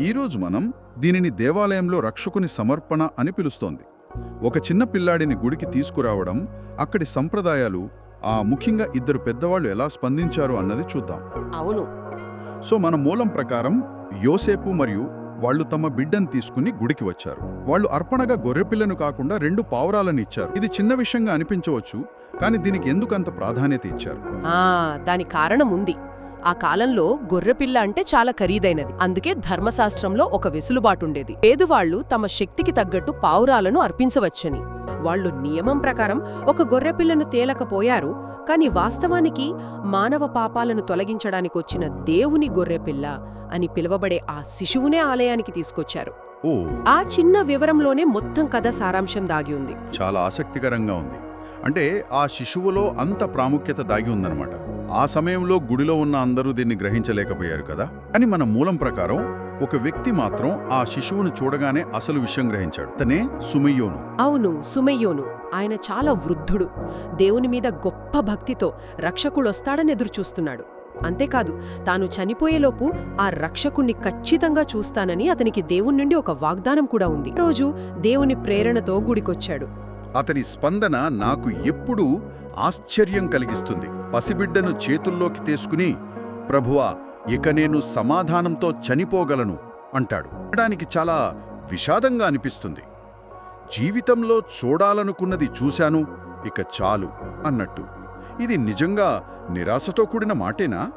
ఈరోజు మనం దీనిని దేవాలయంలో రక్షకుని సమర్పణ అని పిలుస్తోంది. ఒక చిన్న పిల్లాడిని గుడికి తీసుకురావడం అక్కడి సంప్రదాయాలు ఆ ముఖ్యంగా ఇద్దరు పెద్దవాళ్ళు ఎలా స్పందించారు అన్నది చూద్దాం. అవును. సో మన మూలం ప్రకారం యోసేపు మరియు వాళ్ళు తమ బిడ్డను తీసుకుని గుడికి వచ్చారు. వాళ్ళు అర్పణగా గొర్రెపిల్లను కాకుండా రెండు పావురాలను ఇచ్చారు. ఇది చిన్న విషయంగా అనిపించవచ్చు కానీ దీనికి ఎందుకంత ప్రాధాన్యత ఇచ్చారు? దాని కారణం ఉంది. ఆ కాలంలో గొర్రెపిల్ల అంటే చాలా ఖరీదైనది. అందుకే ధర్మశాస్త్రంలో ఒక వెసులుబాటుండేది. పేదవాళ్ళు తమ శక్తికి తగ్గట్టు పావురాలను అర్పించవచ్చని. వాళ్ళు నియమం ప్రకారం ఒక గొర్రెపిల్లను తేలకపోయారు కాని వాస్తవానికి మానవ పాపాలను తొలగించడానికొచ్చిన దేవుని గొర్రెపిల్ల అని పిలువబడే ఆ శిశువునే ఆలయానికి తీసుకొచ్చారు. ఆ చిన్న వివరంలోనే మొత్తం కథ సారాంశం దాగి ఉంది. చాలా ఆసక్తికరంగా ఉంది. అంటే ఆ శిశువులో అంత ప్రాముఖ్యత దాగి ఉందన్నమాట. ఆ సమయంలో గుడిలో ఉన్న అందరూ దీన్ని గ్రహించలేకపోయారు కదా? అని మన మూలం ప్రకారం ఒక వ్యక్తి మాత్రం ఆ శిశువును చూడగానే అసలు విషయం గ్రహించాడు. తనే సుమయ్యోను. అవును సుమయ్యోను. ఆయన చాలా వృద్ధుడు. దేవుని మీద గొప్ప భక్తితో రక్షకుడొస్తాడని ఎదురుచూస్తున్నాడు. అంతేకాదు తాను చనిపోయేలోపు ఆ రక్షకుణ్ణి ఖచ్చితంగా చూస్తానని అతనికి దేవుని నుండి ఒక వాగ్దానం కూడా ఉంది. రోజు దేవుని ప్రేరణతో గుడికొచ్చాడు. అతని స్పందన నాకు ఎప్పుడూ ఆశ్చర్యం కలిగిస్తుంది. పసిబిడ్డను చేతుల్లోకి తీసుకుని ప్రభువా ఇక నేను సమాధానంతో చనిపోగలను అంటాడు. వినడానికి చాలా విషాదంగా అనిపిస్తుంది. జీవితంలో చూడాలనుకున్నది చూశాను ఇక చాలు అన్నట్టు. ఇది నిజంగా నిరాశతో కూడిన మాటేనా?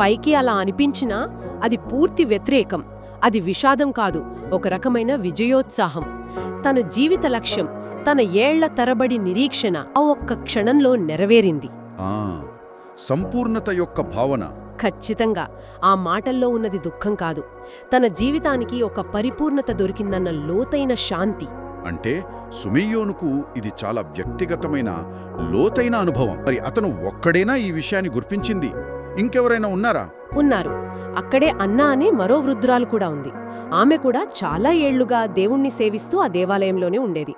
పైకి అలా అనిపించినా అది పూర్తి వ్యతిరేకం. అది విషాదం కాదు ఒక రకమైన విజయోత్సాహం. తన జీవిత లక్ష్యం తన ఏళ్ళ తరబడి నిరీక్షణ ఆ ఒక్క క్షణంలో నెరవేరింది. ఆ! సంపూర్ణత యొక్క భావన. ఖచ్చితంగా. ఆ మాటల్లో ఉన్నది దుఃఖం కాదు. తన జీవితానికి ఒక పరిపూర్ణత దొరికిందన్న లోతైన శాంతి. అంటే సుమేయోనుకు ఇది చాలా వ్యక్తిగతమైన లోతైన అనుభవం. మరి అతను ఒక్కడేనా ఈ విషయాన్ని గుర్తించింది ఇంకెవరైనా ఉన్నారా? ఉన్నారు. అక్కడే అన్నా అనే మరో వృద్ధురాలు కూడా ఉంది. ఆమె కూడా చాలా ఏళ్ళుగా దేవుణ్ణి సేవిస్తూ ఆ దేవాలయంలోనే ఉండేది.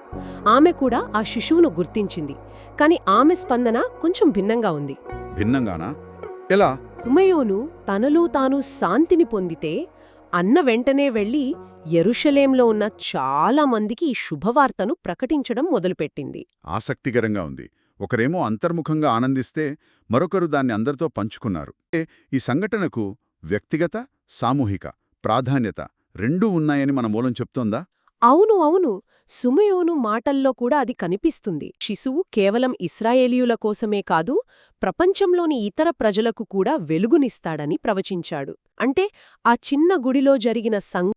ఆమె కూడా ఆ శిశువును గుర్తించింది. కాని ఆమె స్పందన కొంచెం భిన్నంగా ఉంది. భిన్నంగానా? ఎలా? సుమయోను తనలో తాను శాంతిని పొందితే అన్న వెంటనే వెళ్ళి యెరూషలేంలో ఉన్న చాలా మందికి ఈ శుభవార్తను ప్రకటించడం మొదలుపెట్టింది. ఆసక్తికరంగా ఉంది. ఒకరేమో అంతర్ముఖంగా ఆనందిస్తే మరొకరు దాన్ని అందరితో పంచుకున్నారు. ఈ సంఘటనకు వ్యక్తిగత సామూహిక ప్రాధాన్యత రెండూ ఉన్నాయని మన మూలం చెప్తోందా? అవును అవును. సుమయోను మాటల్లో కూడా అది కనిపిస్తుంది. శిశువు కేవలం ఇస్రాయేలీయుల కోసమే కాదు ప్రపంచంలోని ఇతర ప్రజలకు కూడా వెలుగునిస్తాడని ప్రవచించాడు. అంటే ఆ చిన్న గుడిలో జరిగిన సం